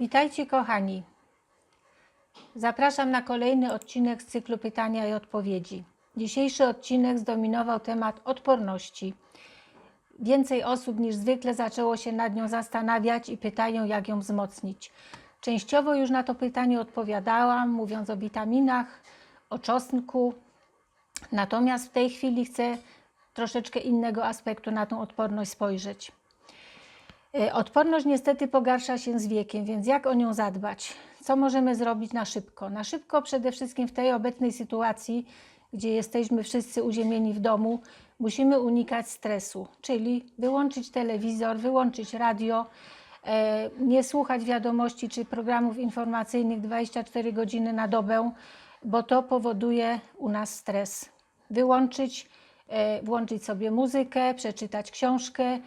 Witajcie kochani. Zapraszam na kolejny odcinek z cyklu pytania i odpowiedzi. Dzisiejszy odcinek zdominował temat odporności. Więcej osób niż zwykle zaczęło się nad nią zastanawiać i pytają, jak ją wzmocnić. Częściowo już na to pytanie odpowiadałam, mówiąc o witaminach, o czosnku. Natomiast w tej chwili chcę troszeczkę innego aspektu na tą odporność spojrzeć. E, Odporność niestety pogarsza się z wiekiem, więc jak o nią zadbać? Co możemy zrobić na szybko? Na szybko przede wszystkim w tej obecnej sytuacji, gdzie jesteśmy wszyscy uziemieni w domu, musimy unikać stresu, czyli wyłączyć telewizor, wyłączyć radio, e, nie słuchać wiadomości czy programów informacyjnych 24 godziny na dobę, bo to powoduje u nas stres. Wyłączyć, e, włączyć sobie muzykę, przeczytać książkę,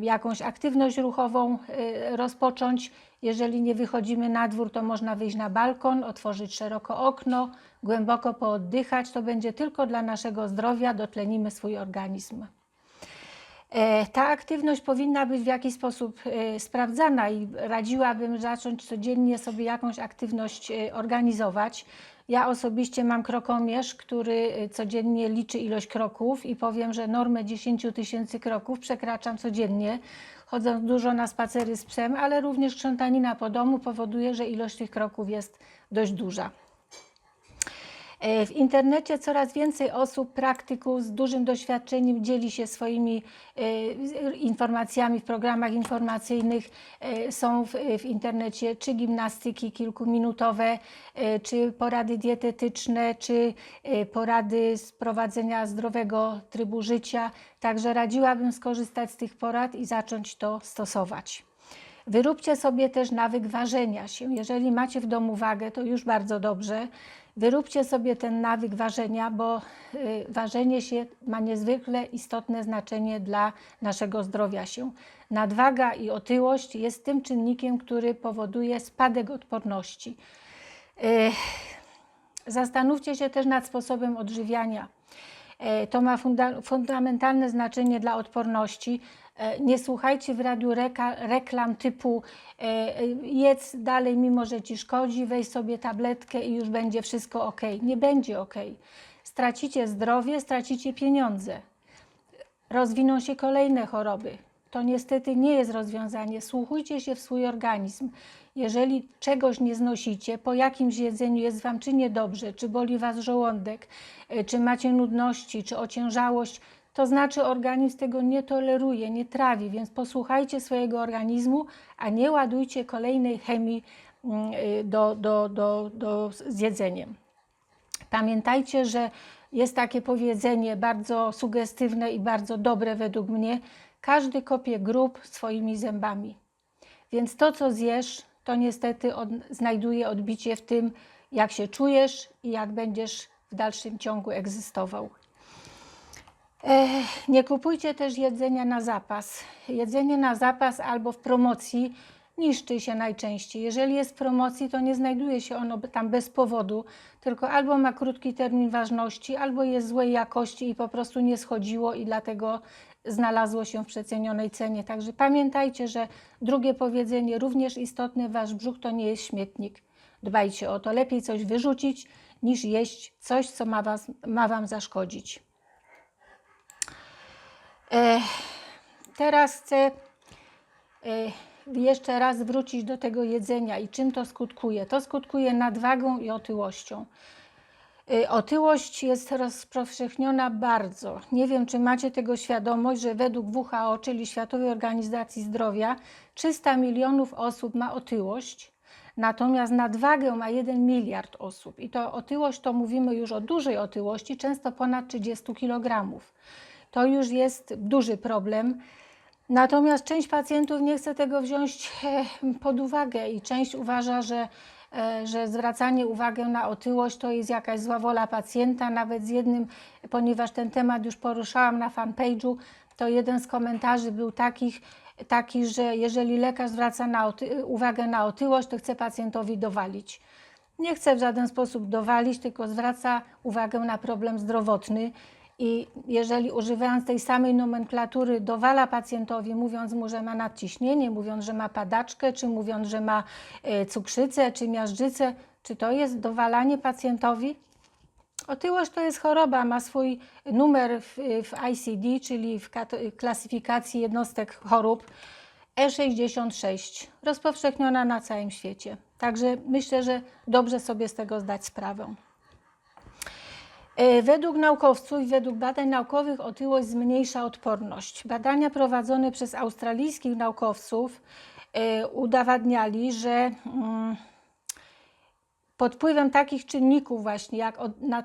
jakąś aktywność ruchową e, rozpocząć. Jeżeli nie wychodzimy na dwór, to można wyjść na balkon, otworzyć szeroko okno, głęboko pooddychać. To będzie tylko dla naszego zdrowia, dotlenimy swój organizm. E, Ta aktywność powinna być w jakiś sposób e, sprawdzana i radziłabym zacząć codziennie sobie jakąś aktywność e, organizować. Ja osobiście mam krokomierz, który e, codziennie liczy ilość kroków i powiem, że normę 10 tysięcy kroków przekraczam codziennie. Chodzę dużo na spacery z psem, ale również krzątanina po domu powoduje, że ilość tych kroków jest dość duża. E, W internecie coraz więcej osób, praktyków z dużym doświadczeniem dzieli się swoimi e, informacjami w programach informacyjnych. E, Są w, internecie czy gimnastyki kilkuminutowe, czy porady dietetyczne, czy porady z prowadzenia zdrowego trybu życia. Także radziłabym skorzystać z tych porad i zacząć to stosować. Wyróbcie sobie też nawyk ważenia się. Jeżeli macie w domu wagę, to już bardzo dobrze. Wyróbcie sobie ten nawyk ważenia, bo y, ważenie się ma niezwykle istotne znaczenie dla naszego zdrowia się. Nadwaga i otyłość jest tym czynnikiem, który powoduje spadek odporności. Y, Zastanówcie się też nad sposobem odżywiania. E, To ma funda- fundamentalne znaczenie dla odporności. E, Nie słuchajcie w radiu reklam typu e, e, jedz dalej, mimo że ci szkodzi, weź sobie tabletkę i już będzie wszystko ok. Nie będzie ok. Stracicie zdrowie, stracicie pieniądze. Rozwiną się kolejne choroby. To niestety nie jest rozwiązanie. Słuchujcie się w swój organizm. Jeżeli czegoś nie znosicie, po jakimś jedzeniu jest Wam czy niedobrze, czy boli Was żołądek, czy macie nudności, czy ociężałość, to znaczy organizm tego nie toleruje, nie trawi, więc posłuchajcie swojego organizmu, a nie ładujcie kolejnej chemii mm, y, do, do, do, do, z jedzeniem. Pamiętajcie, że jest takie powiedzenie bardzo sugestywne i bardzo dobre według mnie. Każdy kopie grób swoimi zębami. Więc to, co zjesz, to niestety od, znajduje odbicie w tym, jak się czujesz i jak będziesz w dalszym ciągu egzystował. Nie kupujcie też jedzenia na zapas. Jedzenie na zapas albo w promocji niszczy się najczęściej. Jeżeli jest w promocji, to nie znajduje się ono tam bez powodu, tylko albo ma krótki termin ważności, albo jest złej jakości i po prostu nie schodziło i dlatego znalazło się w przecenionej cenie. Także pamiętajcie, że drugie powiedzenie również istotne, wasz brzuch to nie jest śmietnik. Dbajcie o to. Lepiej coś wyrzucić, niż jeść coś, co ma, was, ma wam zaszkodzić. Teraz chcę jeszcze raz wrócić do tego jedzenia i czym to skutkuje. To skutkuje nadwagą i otyłością. Otyłość jest rozpowszechniona bardzo. Nie wiem, czy macie tego świadomość, że według WHO, czyli Światowej Organizacji Zdrowia, 300 milionów osób ma otyłość, natomiast nadwagę ma 1 miliard osób. I to otyłość to mówimy już o dużej otyłości, często ponad 30 kg. To już jest duży problem. Natomiast część pacjentów nie chce tego wziąć e, pod uwagę i część uważa, że, e, że zwracanie uwagi na otyłość to jest jakaś zła wola pacjenta. Nawet z jednym, ponieważ ten temat już poruszałam na fanpage'u, to jeden z komentarzy był takich, taki, że jeżeli lekarz zwraca na uwagę na otyłość, to chce pacjentowi dowalić. Nie chce w żaden sposób dowalić, tylko zwraca uwagę na problem zdrowotny I jeżeli używając tej samej nomenklatury dowala pacjentowi, mówiąc mu, że ma nadciśnienie, mówiąc, że ma padaczkę, czy mówiąc, że ma e, cukrzycę, czy miażdżycę, czy to jest dowalanie pacjentowi? Otyłość to jest choroba, ma swój numer w, w ICD, czyli w klasyfikacji jednostek chorób E66, rozpowszechniona na całym świecie. Także myślę, że dobrze sobie z tego zdać sprawę. E, Według naukowców i według badań naukowych otyłość zmniejsza odporność. Badania prowadzone przez australijskich naukowców e, udowadniali, że mm, pod wpływem takich czynników właśnie jak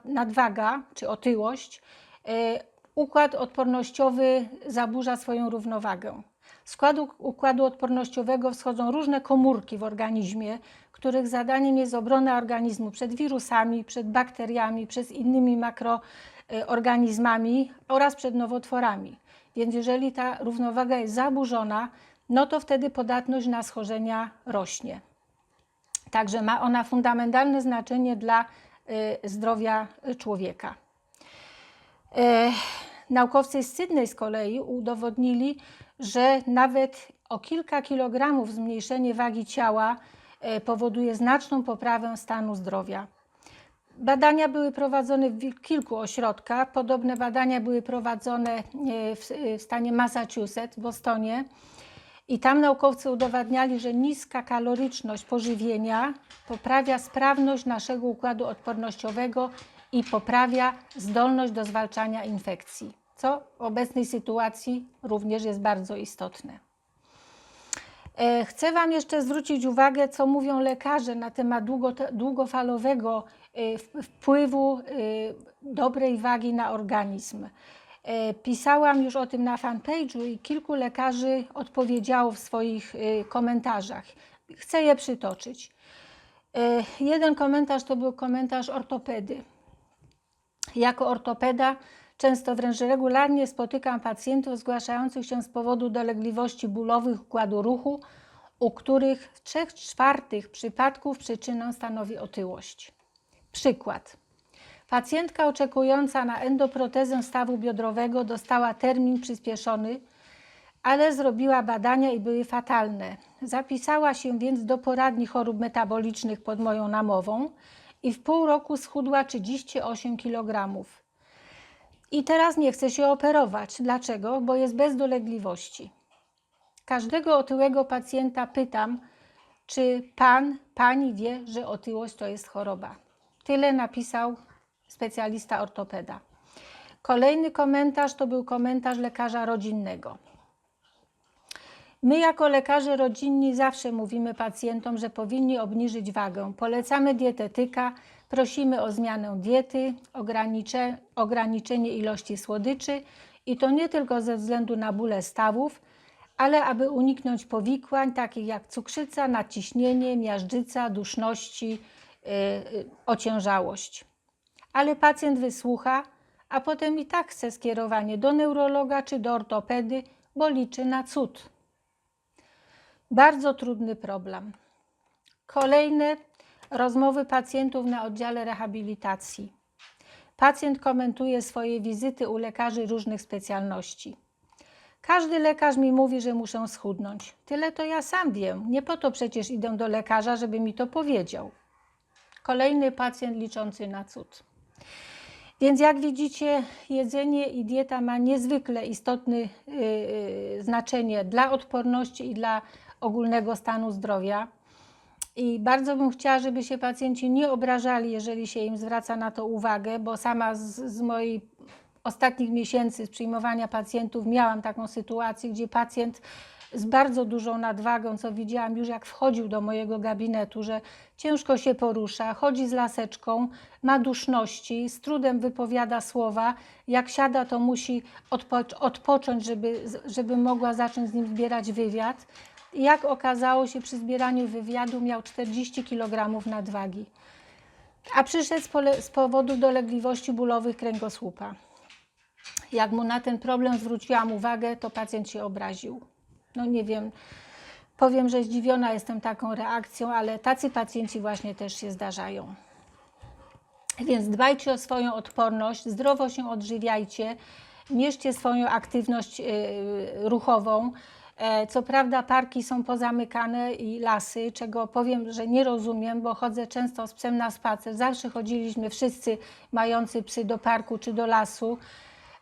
nadwaga czy otyłość, e, układ odpornościowy zaburza swoją równowagę. W skład uk- układu odpornościowego wschodzą różne komórki w organizmie, których zadaniem jest obrona organizmu przed wirusami, przed bakteriami, przed innymi makroorganizmami oraz przed nowotworami. Więc jeżeli ta równowaga jest zaburzona, no to wtedy podatność na schorzenia rośnie. Także ma ona fundamentalne znaczenie dla y, zdrowia y, człowieka. E, Naukowcy z Sydney z kolei udowodnili, że nawet o kilka kilogramów zmniejszenie wagi ciała powoduje znaczną poprawę stanu zdrowia. Badania były prowadzone w kilku ośrodkach. Podobne badania były prowadzone e, w, w stanie Massachusetts, w Bostonie. I tam naukowcy udowadniali, że niska kaloryczność pożywienia poprawia sprawność naszego układu odpornościowego i poprawia zdolność do zwalczania infekcji, co w obecnej sytuacji również jest bardzo istotne. E, Chcę Wam jeszcze zwrócić uwagę, co mówią lekarze na temat długo, długofalowego e, wpływu e, dobrej wagi na organizm. Pisałam już o tym na fanpage'u i kilku lekarzy odpowiedziało w swoich komentarzach. Chcę je przytoczyć. Jeden komentarz to był komentarz ortopedy. Jako ortopeda często wręcz regularnie spotykam pacjentów zgłaszających się z powodu dolegliwości bólowych układu ruchu, u których w 3 czwartych przypadków przyczynę stanowi otyłość. Przykład. Pacjentka oczekująca na endoprotezę stawu biodrowego dostała termin przyspieszony, ale zrobiła badania i były fatalne. Zapisała się więc do poradni chorób metabolicznych pod moją namową i w pół roku schudła 38 kg. I teraz nie chce się operować. Dlaczego? Bo jest bez dolegliwości. Każdego otyłego pacjenta pytam, czy pan, pani wie, że otyłość to jest choroba. Tyle napisał specjalista ortopeda. Kolejny komentarz to był komentarz lekarza rodzinnego. My, jako lekarze rodzinni, zawsze mówimy pacjentom, że powinni obniżyć wagę. Polecamy dietetyka, prosimy o zmianę diety, ogranicze, ograniczenie ilości słodyczy i to nie tylko ze względu na bóle stawów, ale aby uniknąć powikłań takich jak cukrzyca, nadciśnienie, miażdżyca, duszności, yy, ociężałość. Ale pacjent wysłucha, a potem i tak chce skierowanie do neurologa czy do ortopedy, bo liczy na cud. Bardzo trudny problem. Kolejne rozmowy pacjentów na oddziale rehabilitacji. Pacjent komentuje swoje wizyty u lekarzy różnych specjalności. Każdy lekarz mi mówi, że muszę schudnąć. Tyle to ja sam wiem. Nie po to przecież idę do lekarza, żeby mi to powiedział. Kolejny pacjent liczący na cud. Więc jak widzicie, jedzenie i dieta ma niezwykle istotne yy, znaczenie dla odporności i dla ogólnego stanu zdrowia. I bardzo bym chciała, żeby się pacjenci nie obrażali, jeżeli się im zwraca na to uwagę, bo sama z, z moich ostatnich miesięcy z przyjmowania pacjentów miałam taką sytuację, gdzie pacjent z bardzo dużą nadwagą, co widziałam już jak wchodził do mojego gabinetu, że ciężko się porusza, chodzi z laseczką, ma duszności, z trudem wypowiada słowa. Jak siada, to musi odpo- odpocząć, żeby, żeby mogła zacząć z nim zbierać wywiad. Jak okazało się, przy zbieraniu wywiadu miał 40 kg nadwagi, a przyszedł z, z powodu dolegliwości bólowych kręgosłupa. Jak mu na ten problem zwróciłam uwagę, to pacjent się obraził. No nie wiem, powiem, że zdziwiona jestem taką reakcją, ale tacy pacjenci właśnie też się zdarzają. Więc dbajcie o swoją odporność, zdrowo się odżywiajcie, mierzcie swoją aktywność y, ruchową. E, Co prawda parki są pozamykane i lasy, czego powiem, że nie rozumiem, bo chodzę często z psem na spacer. Zawsze chodziliśmy wszyscy mający psy do parku czy do lasu,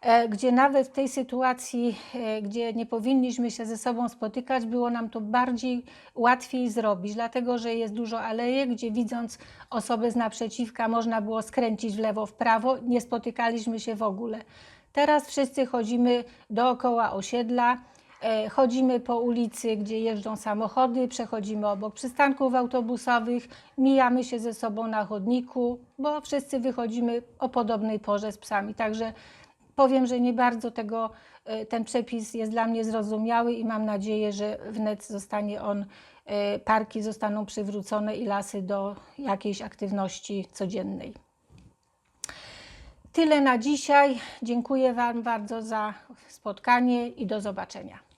e, gdzie nawet w tej sytuacji, e, gdzie nie powinniśmy się ze sobą spotykać, było nam to bardziej łatwiej zrobić, dlatego że jest dużo alejek, gdzie widząc osobę z naprzeciwka można było skręcić w lewo, w prawo, nie spotykaliśmy się w ogóle. Teraz wszyscy chodzimy dookoła osiedla, chodzimy po ulicy, gdzie jeżdżą samochody, przechodzimy obok przystanków autobusowych, mijamy się ze sobą na chodniku, bo wszyscy wychodzimy o podobnej porze z psami. Także powiem, że nie bardzo tego, e, ten przepis jest dla mnie zrozumiały i mam nadzieję, że wnet zostanie on, e, parki zostaną przywrócone i lasy do jakiejś aktywności codziennej. Tyle na dzisiaj. Dziękuję Wam bardzo za spotkanie i do zobaczenia.